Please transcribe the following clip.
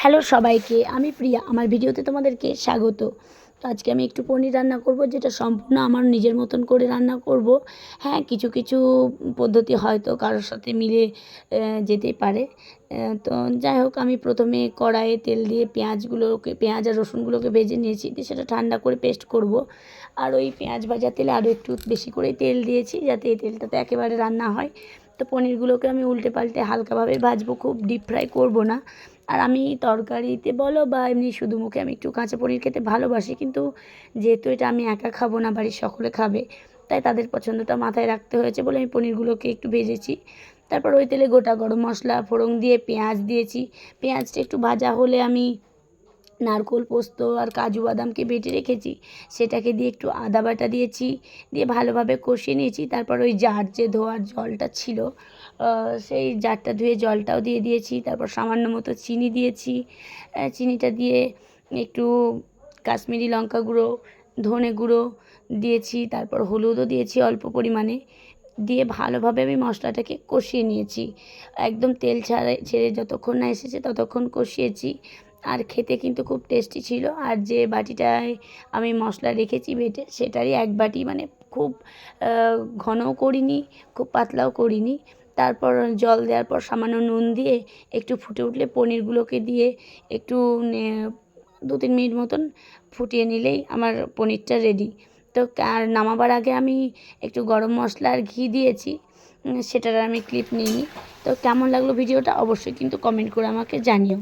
Hello সবাইকে, আমি প্রিয়া, আমার ভিডিওতে তোমাদেরকে স্বাগত। তো আজকে আমি একটু পনির রান্না করব, যেটা সম্পূর্ণ আমার নিজের মতন করে রান্না করব। হ্যাঁ কিছু কিছু পদ্ধতি হয়তো কারোর সাথে মিলে যেতে পারে। তো যাই হোক, আমি প্রথমে কড়াইয়ে তেল দিয়ে পেঁয়াজগুলোকে, পেঁয়াজ আর রসুনগুলোকে ভেজে নিয়েছি, দিয়ে সেটা ঠান্ডা করে পেস্ট করব। আর ওই পেঁয়াজ ভাজা তেলে আরও একটু বেশি করে তেল দিয়েছি, যাতে এই তেলটাতে একেবারে রান্না হয়। তো পনিরগুলোকে আমি উল্টে পাল্টে হালকাভাবে ভাজবো, খুব ডিপ ফ্রাই করব না। আর আমি তরকারিতে বলো বা এমনি শুধু মুখে আমি একটু কাঁচা পনির খেতে ভালোবাসি, কিন্তু যেহেতু এটা আমি একা খাব না, বাড়ির সকলে খাবে, তাই তাদের পছন্দটা মাথায় রাখতে হয়েছে বলে আমি পনিরগুলোকে একটু ভেজেছি। তারপর ওই তেলে গোটা গরম মশলা, ফোড়ন দিয়ে পেঁয়াজ দিয়েছি। পেঁয়াজটা একটু ভাজা হলে আমি নারকোল পোস্ত আর কাজু বাদামকে বেটে রেখেছি। সেটাকে দিয়ে একটু আদা বাটা দিয়েছি, দিয়ে ভালোভাবে কষিয়ে নিয়েছি। তারপর ওই জার যে ধোয়ার জলটা ছিল সেই জারটা ধুয়ে জলটাও দিয়ে দিয়েছি। তারপর সামান্য মতো চিনি দিয়েছি। চিনিটা দিয়ে একটু কাশ্মীরি লঙ্কা গুঁড়ো, ধনে গুঁড়ো দিয়েছি। তারপর হলুদও দিয়েছি অল্প পরিমাণে। দিয়ে ভালোভাবে আমি মশলাটাকে কষিয়ে নিয়েছি। একদম তেল ছাড়ে, ছেড়ে যতক্ষণ না এসেছে ততক্ষণ কষিয়েছি। আর খেতে কিন্তু খুব টেস্টি ছিল। আর যে বাটিটায় আমি মশলা রেখেছি বেটে সেটারই এক বাটি মানে খুব ঘনও করিনি, খুব পাতলাও করিনি। তারপর জল দেওয়ার পর সামান্য নুন দিয়ে একটু ফুটে উঠলে পনিরগুলোকে দিয়ে একটু দু তিন মিনিট মতন ফুটিয়ে নিলেই আমার পনিরটা রেডি তো আর নামাবার আগে আমি একটু গরম মশলা আর ঘি দিয়েছি সেটার আমি ক্লিপ নিইনি। তো কেমন লাগল ভিডিওটা অবশ্যই কিন্তু কমেন্ট করে আমাকে জানিও।